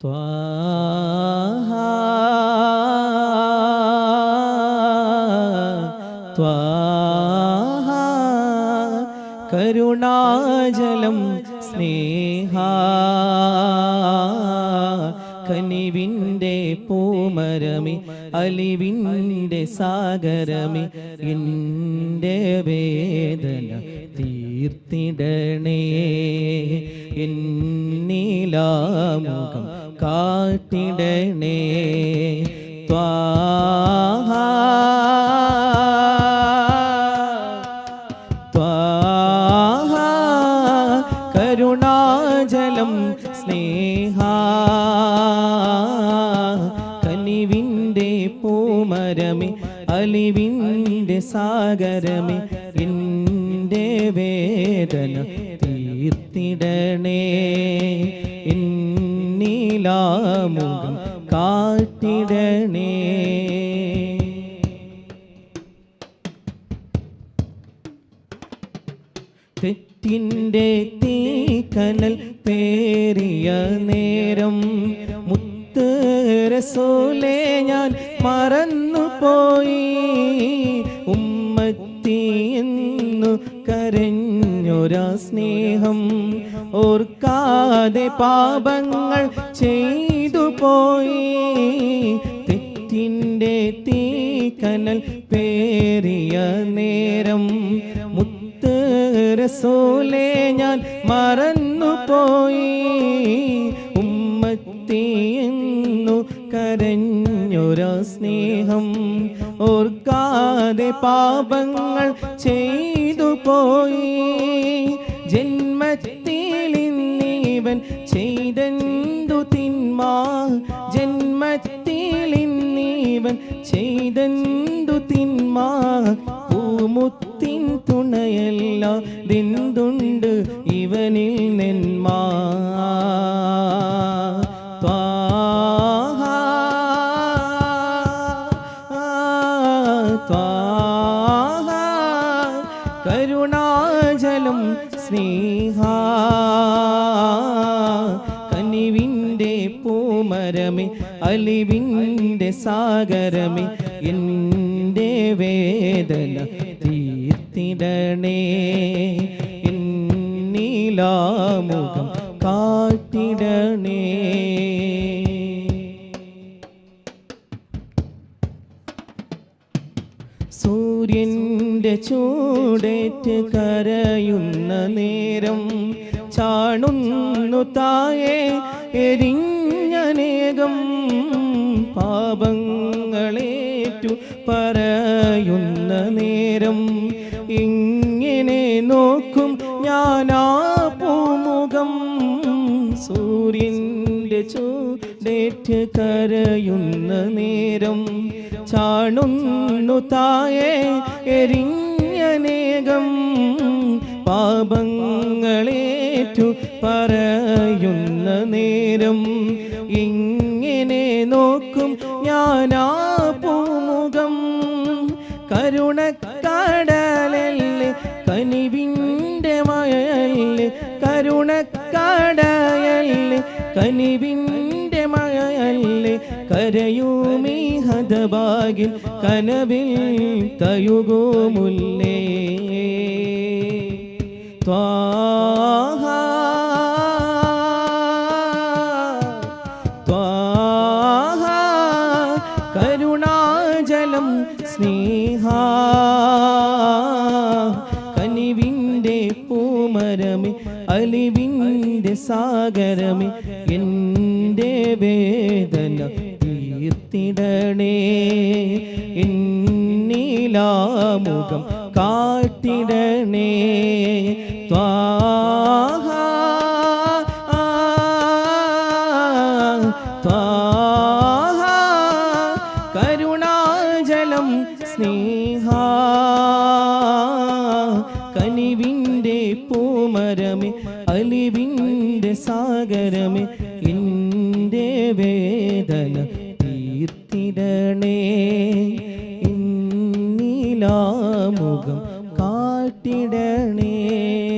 ത്വാഹ ത്വാഹ കരുണാജലം സ്നേഹ കനിവിന്റെ പൂമരമി അലിവിന്റെ സാഗരമി എന്റെ വേദന തീർത്തിടണേ എന്നീലാമുഖം കാട്ടിടണേ ത്വാഹ. ത്വാഹ. കരുണാജലം സ്നേഹ. കനിവിന്റെ പൂമരമി അലിവിന്റെ സാഗരമി എന്റെ വേദന തീർത്തിടണേ. എന്നീലാമുഖം കാട്ടിടണേ. തെറ്റിന്റെ തീക്കനൽ പേറിയ നേരം മുത്തരസോലെ ഞാൻ മറന്നുപോയി ഉമ്മത്തി എന്നു കരഞ്ഞൊരാ സ്നേഹം ഓർക്കാതെ പാപങ്ങൾ ചെയ്തു പോയി. തെറ്റിന്റെ കനൽ പേറിയ നേരം മുത്ത് റസൂലേ ഞാൻ മറന്നുപോയി ഉമ്മത്തി എന്നു കരഞ്ഞൊരു സ്നേഹം ഓർക്കാതെ പാപങ്ങൾ ചെയ്തു പോയി. ജന്മത്തിൽ ഇന്നീവൻ ചെയ്തെന്തു തിന്മ ജന്മത്തിൽ ഇന്നീവൻ ചെയ്തെന്തു തിന്മ? പൂമുത്തിൻ തുണയല്ല ദിന്തുണ്ട് ഇവനിൽ നെന്മാ. കരുണാജലം സ്നേഹ പൂമരമേ അലിവിന്റെ സാഗരമേ എന്റെ വേദന തീർത്തിടണേ. എന്നീലാമുഖം കാട്ടിടണേ. സൂര്യന്റെ ചൂടേറ്റ് കരയുന്ന നേരം ചാണുന്നു തായെ എരിഞ്ഞനേകം പാപങ്ങളേറ്റു പറയുന്ന നേരം ഇങ്ങനെ നോക്കും ഞാനാ പൂമുഖം സൂര്യന്റെ ചൂടേറ്റ് കരയുന്ന നേരം ചാണുന്നു തായെ എരിഞ്ഞനേകം ഞാനാ പൂമുഖം കനിവിന്റെ മയല്ലേ കരുണക്കടയല്ലേ കനിവിന്റെ മയല്ലേ കരയൂമീ ഹതഭാഗിൽ കനവിൽ തയുകുമുല്ലേ ത്വാഹ കരുണാജലം സ്നേഹ കനിവിന്റെ പൂമരമേ അലിവിന്റെ സാഗരമേ എന്റെ വേദന തീർത്തിടണേ. എന്നിലാമുഖം കാട്ടിടണേ ത്വാഹ കനിവിന്റെ പൂമരമേ അലിവിന്റെ സാഗരമേ എന്റെ വേദന തീർത്തിടണേ. ഇന്നിലാമുഖം കാട്ടിടണേ.